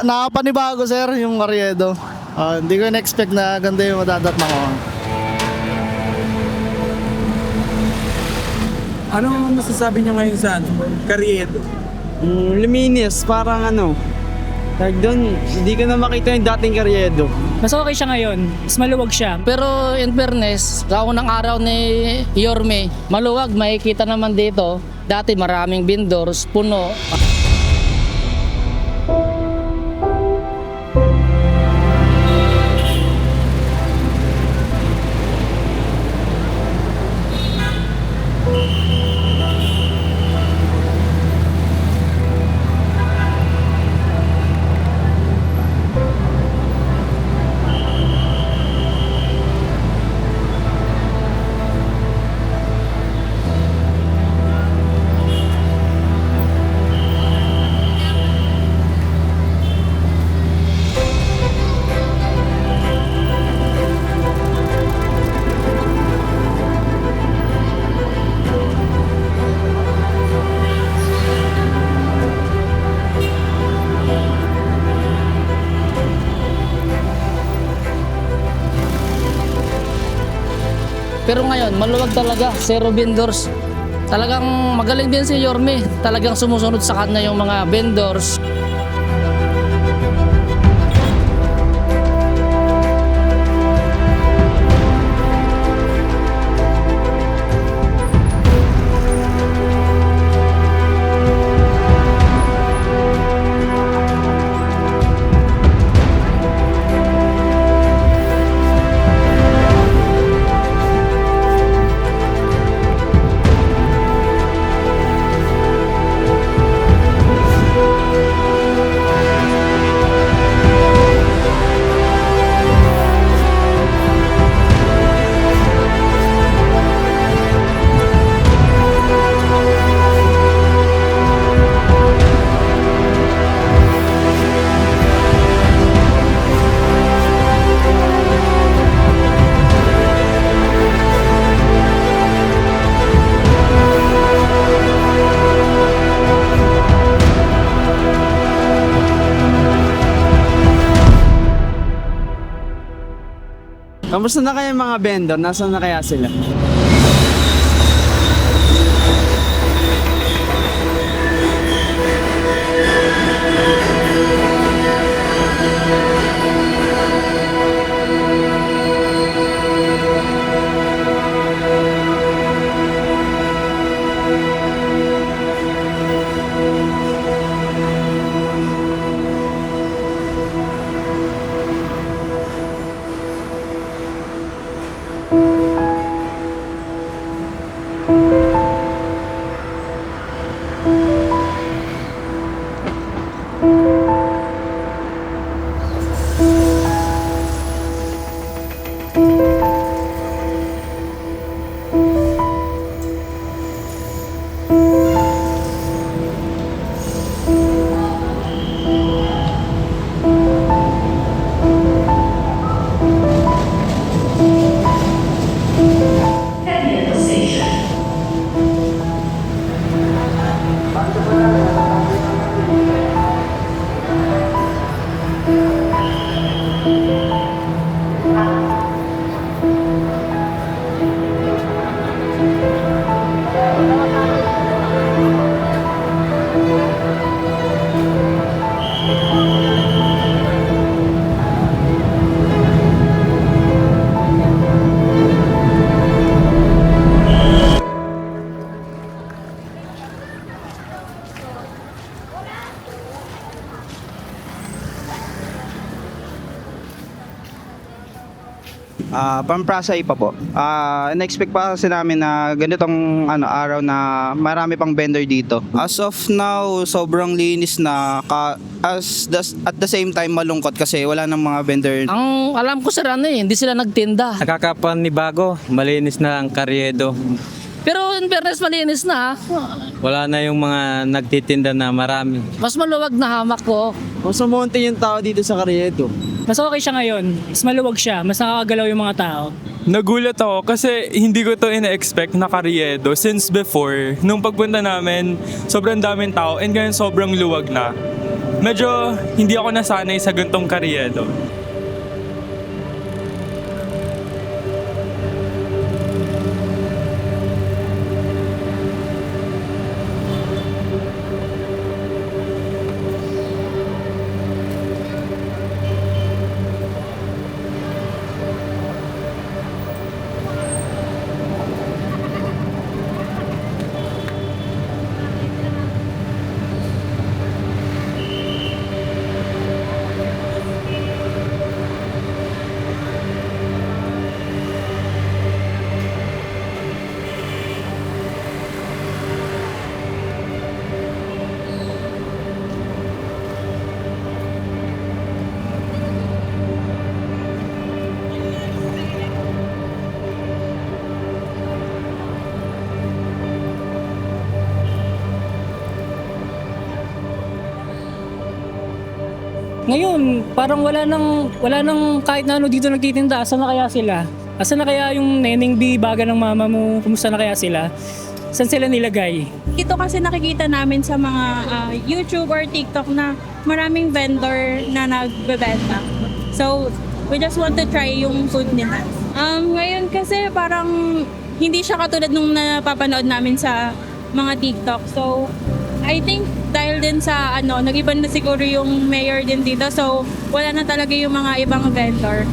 Nakapanibago sir yung Carriedo. Ah, hindi ko na-expect na ganda yung madadatna ko. Ano masasabi niyo ngayon sa ano? Karyedo? Mm, luminis, parang ano. Tag doon, hindi ko na makita yung dating karyedo. Mas okay siya ngayon. Mas maluwag siya. Pero in fairness, kaunang araw ni Yorme, maluwag, makikita naman dito. Dati maraming vendors, puno. Pero ngayon, maluwag talaga, zero vendors. Talagang magaling din si Yorme. Talagang sumusunod sa kanya yung mga vendors. Kamusta na kaya mga vendor? Nasaan na kaya sila? Ah, Pamprasay pa po. Ah, na-expect pa kasi namin na ganitong ano araw na marami pang vendor dito. As of now, sobrang linis na ka, as the, at the same time malungkot kasi wala nang mga vendor. Ang alam ko sir, ano eh, hindi sila nagtinda. Nakakapanibago, malinis na ang karyedo. Pero in fairness, malinis na. Wala na yung mga nagtitinda na marami. Mas maluwag na hamak ko. Kung sumunti yung tao dito sa karyedo. Mas okay siya ngayon. Mas maluwag siya. Mas nakakagalaw yung mga tao. Nagulat ako kasi hindi ko to ina-expect na karyedo since before. Nung pagpunta namin, sobrang daming tao and ngayon sobrang luwag na. medyo hindi ako nasanay sa gantong karyedo. Ngayon, parang wala nang, wala nang kahit na ano dito nagtitinda. Asan na kaya sila? Asan na kaya yung neneng B, baga ng mama mo? Kumusta na kaya sila? Saan sila nilagay? Ito kasi nakikita namin sa mga ah, YouTube or TikTok na maraming vendor na nagbebenta. So, we just want to try yung food nila. Um, ngayon kasi parang hindi siya katulad nung napapanood namin sa mga TikTok. So, I think dahil din sa ano, nag-iba na siguro yung mayor din dito. So, wala na talaga yung mga ibang vendor.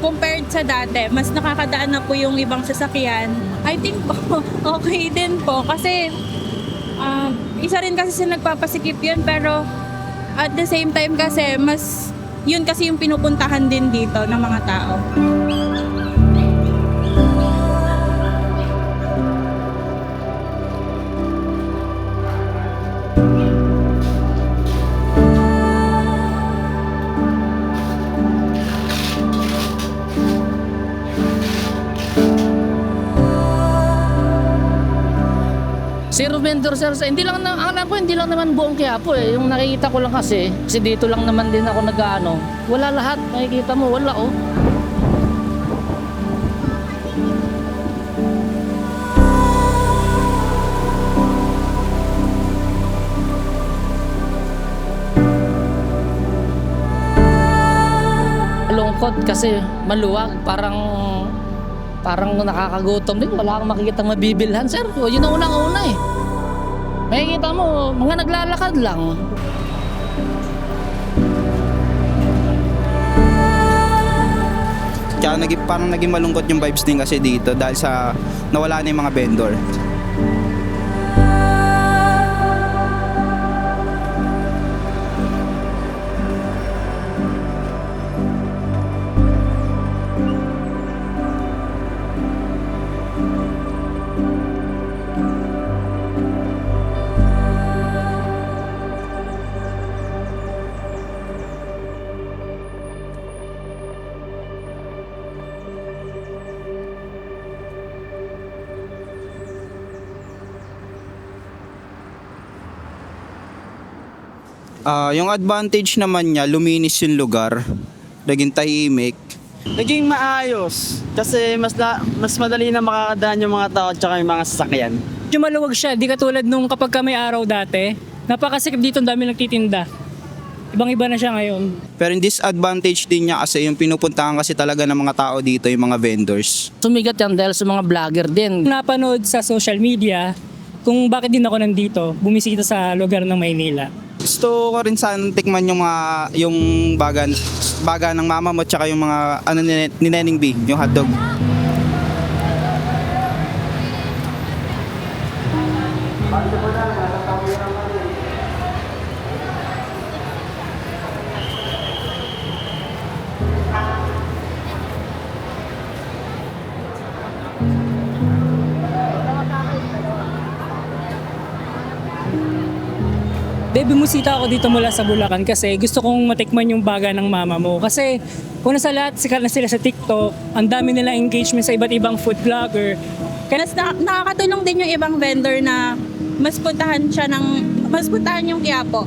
Compared sa dati. Mas nakakadaan na po yung ibang sasakyan. I think po, okay din po kasi ah, isa rin kasi sa nagpapasikip yun pero at the same time kasi mas yun kasi yung pinupuntahan din dito ng mga tao. Vendor sir, Sa- hindi lang na, alam ko hindi lang naman buong Quiapo eh. Yung nakikita ko lang kasi, kasi dito lang naman din ako nag-ano. Wala lahat, nakikita mo, wala oh. Lungkot kasi maluwag, parang parang nakakagutom din. Wala akong makikita mabibilhan, sir. O, yun ang unang-una eh. Makikita mo, mga naglalakad lang. Kaya naging, parang naging malungkot yung vibes din kasi dito dahil sa nawala na yung mga vendor. Ah, yung advantage naman niya, luminis yung lugar. Naging tahimik. Naging maayos. Kasi mas, na, mas madali na makakadaan yung mga tao at saka yung mga sasakyan. Medyo maluwag siya, di katulad nung kapag ka may araw dati. Napakasikip dito, ang dami nagtitinda. Ibang-iba na siya ngayon. Pero yung disadvantage din niya kasi yung pinupuntahan kasi talaga ng mga tao dito, yung mga vendors. Sumigat yan dahil sa mga vlogger din. Napanood sa social media kung bakit din ako nandito, bumisita sa lugar ng Maynila. Gusto ko rin sana tikman yung mga yung baga, baga ng mama mo tsaka yung mga ano ni, ni Neneng B, yung hotdog. Baby, musita ako dito mula sa Bulacan kasi gusto kong matikman yung baga ng mama mo. Kasi una sa lahat, sikat na sila sa TikTok. Ang dami nila engagement sa iba't ibang food vlogger. Kaya na, nakakatulong din yung ibang vendor na mas puntahan siya ng, mas puntahan yung Quiapo.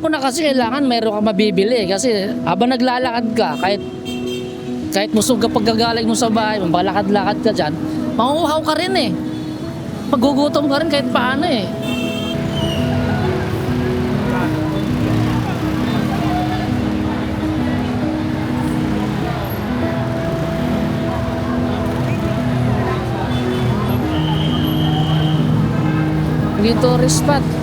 Una kasi kailangan meron ka mabibili kasi habang naglalakad ka, kahit kahit musog ka paggagaling mo sa bahay, maglakad-lakad ka dyan, mahuhaw ka rin eh. Magugutom ka rin kahit paano eh. Hindi tourist spot.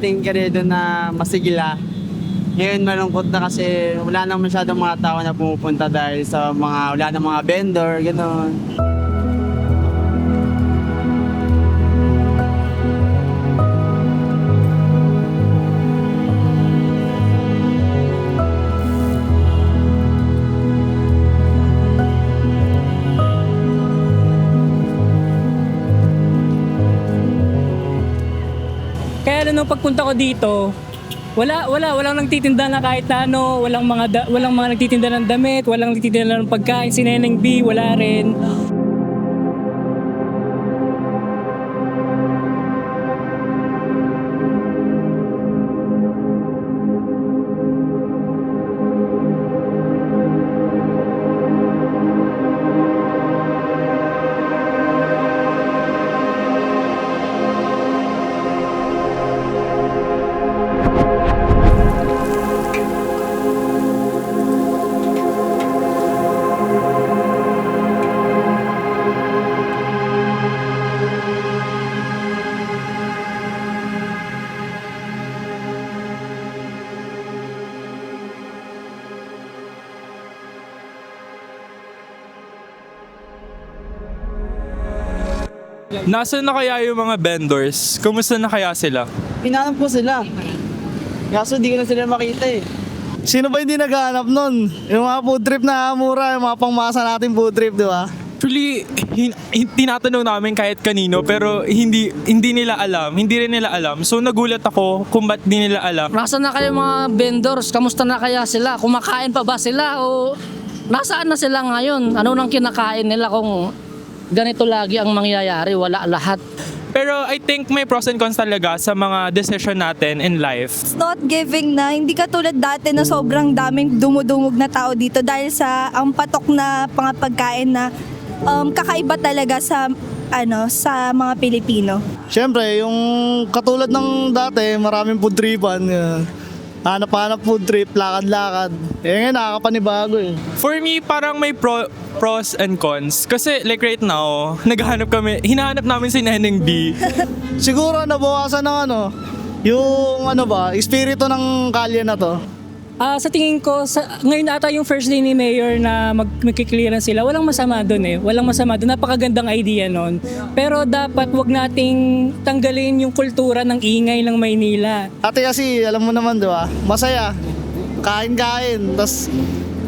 Dating karedo na masigla, ngayon malungkot na kasi wala na masyadong mga tao na pumupunta dahil sa mga, wala na mga vendor, gano'n. Kaya nung pagpunta ko dito, wala wala walang nagtitinda na kahit ano, walang mga da- walang mga nagtitinda ng damit, walang nagtitinda ng pagkain, si Neneng B wala rin. Nasaan na kaya yung mga vendors? Kumusta na kaya sila? Hinanap ko sila. Kaso di ko na sila makita eh. Sino ba hindi naghahanap nun? Yung mga food trip na mura, yung mga pangmasa natin food trip, di ba? Actually, hin- hin- tinatanong namin kahit kanino pero hindi hindi nila alam, hindi rin nila alam. So nagulat ako kung ba't di nila alam. Nasaan na kayo mga vendors? Kamusta na kaya sila? Kumakain pa ba sila o nasaan na sila ngayon? Ano nang kinakain nila kung ganito lagi ang mangyayari? Wala lahat. Pero I think may pros and cons talaga sa mga decision natin in life. It's not giving na hindi katulad dati na sobrang daming dumudungog na tao dito dahil sa ang patok na mga pagkain na um, kakaiba talaga sa ano sa mga Pilipino. Siyempre, yung katulad ng dati, maraming food tripan. Uh, hanap-hanap food trip, lakad-lakad. Eh ngayon, nakakapanibago eh. For me, parang may pro pros and cons. Kasi like right now, naghahanap kami, hinahanap namin si Neneng B. Siguro nabawasan ng ano, yung ano ba, espiritu ng kalye na to. Ah, sa tingin ko, sa, ngayon ata yung first day ni Mayor na mag magki-clearance sila, walang masama doon eh. Walang masama doon. Napakagandang idea noon. Pero dapat wag nating tanggalin yung kultura ng ingay ng Maynila. Ate kasi, alam mo naman, di ba? Masaya. Kain-kain. Tapos,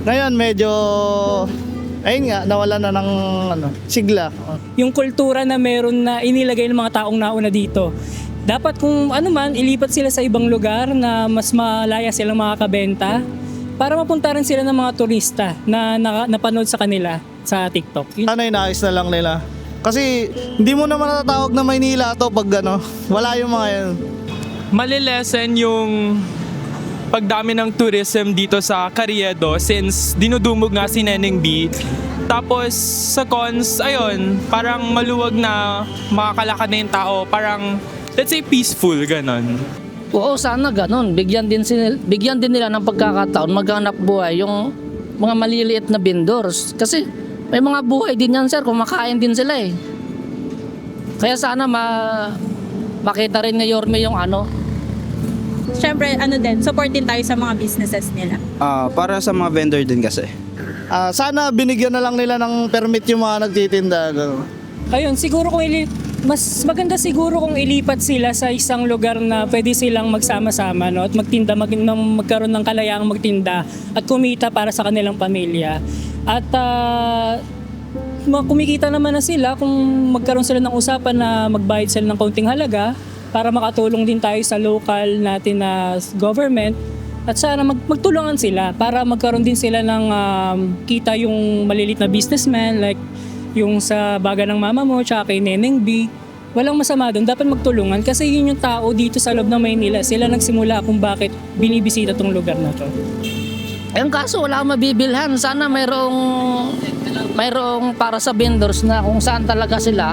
ngayon medyo, ayun nga, nawala na ng ano, sigla. Yung kultura na meron na inilagay ng mga taong nauna dito. Dapat kung ano man, ilipat sila sa ibang lugar na mas malaya silang makakabenta para mapunta rin sila ng mga turista na, na napanood sa kanila sa TikTok. Yun- Ano inayos na lang nila. Kasi, hindi mo naman natatawag na Maynila to pag ano, wala yung mga yun. Malilesen yung pagdami ng tourism dito sa Carriedo since dinudumog nga si Neneng B. Tapos sa cons, ayun, parang maluwag na makakalakad na yung tao. Parang, let's say peaceful, ganon. Oo, sana ganun. Bigyan din, sin- bigyan din nila ng pagkakataon maghanap buhay yung mga maliliit na vendors. Kasi may mga buhay din yan, sir. Kumakain din sila eh. Kaya sana ma makita rin ni Yorme yung ano, Siyempre, ano din, support din tayo sa mga businesses nila. Ah, para sa mga vendor din kasi. Ah, sana binigyan na lang nila ng permit yung mga nagtitinda. Ganun. Ayun, siguro kung ili- mas maganda siguro kung ilipat sila sa isang lugar na pwede silang magsama-sama no at magtinda mag, magkaroon ng kalayaang magtinda at kumita para sa kanilang pamilya. At ma- kumikita naman na sila kung magkaroon sila ng usapan na magbayad sila ng kaunting halaga para makatulong din tayo sa local natin na government at sana mag, magtulungan sila para magkaroon din sila ng um, kita yung malilit na businessman like yung sa baga ng mama mo tsaka kay Neneng B. Walang masama doon, dapat magtulungan kasi yun yung tao dito sa loob ng Maynila. Sila nagsimula kung bakit binibisita tong lugar na to. Yung kaso wala akong mabibilhan. Sana mayroong mayroong para sa vendors na kung saan talaga sila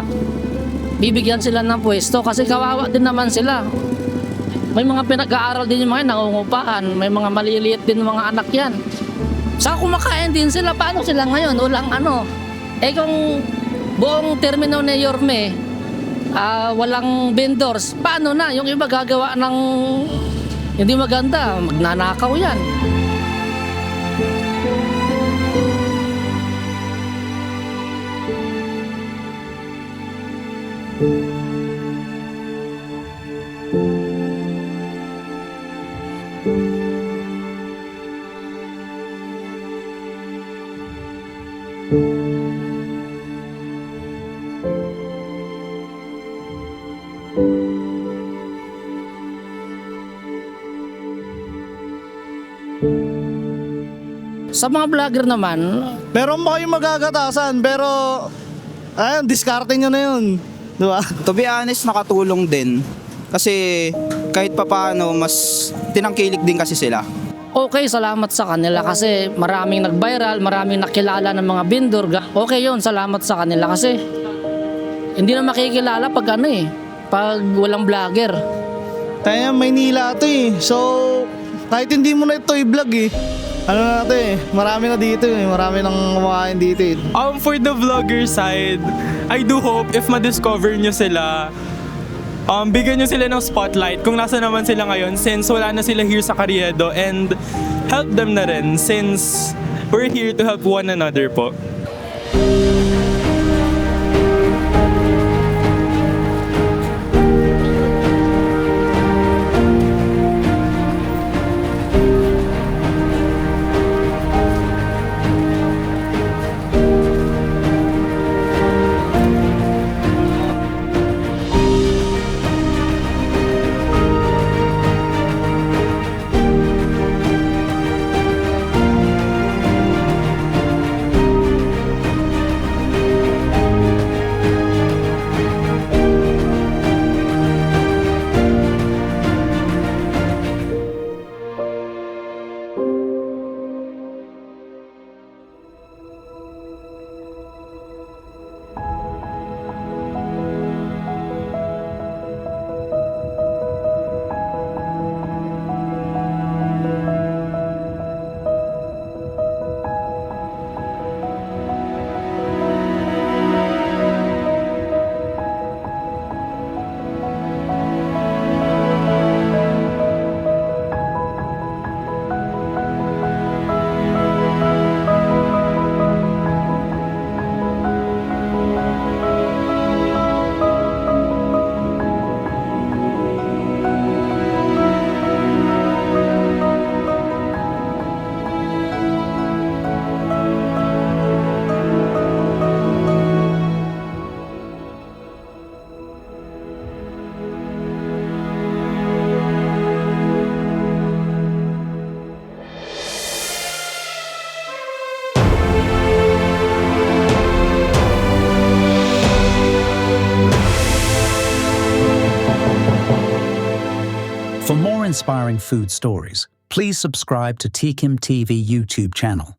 bibigyan sila ng pwesto kasi kawawa din naman sila. May mga pinag-aaral din yung mga nangungupahan, may mga maliliit din mga anak yan. Saka kumakain din sila, paano sila ngayon? Walang ano. Eh kung buong termino ni Yorme, ah, walang vendors, paano na? Yung iba gagawa ng hindi maganda, magnanakaw yan. Sa mga vlogger naman, Meron pa kayong magagatasan, pero ayun, diskarte nyo na yun. Di ba? To be honest, nakatulong din. Kasi kahit papaano, mas tinangkilik din kasi sila. okay, salamat sa kanila kasi maraming nag-viral, maraming nakilala ng mga vendor. Okay yun, salamat sa kanila kasi hindi na makikilala pag ano eh, pag walang vlogger. Kaya Maynila to eh. So, kahit hindi mo na ito i-vlog eh. Ano na ito eh, marami na dito eh. Marami nang kumakain dito eh. Um, for the vlogger side, I do hope if ma-discover nyo sila, um, bigyan nyo sila ng spotlight kung nasa naman sila ngayon since wala na sila here sa Carriedo and help them na rin since we're here to help one another po. Inspiring food stories, please subscribe to Tikim TV YouTube channel.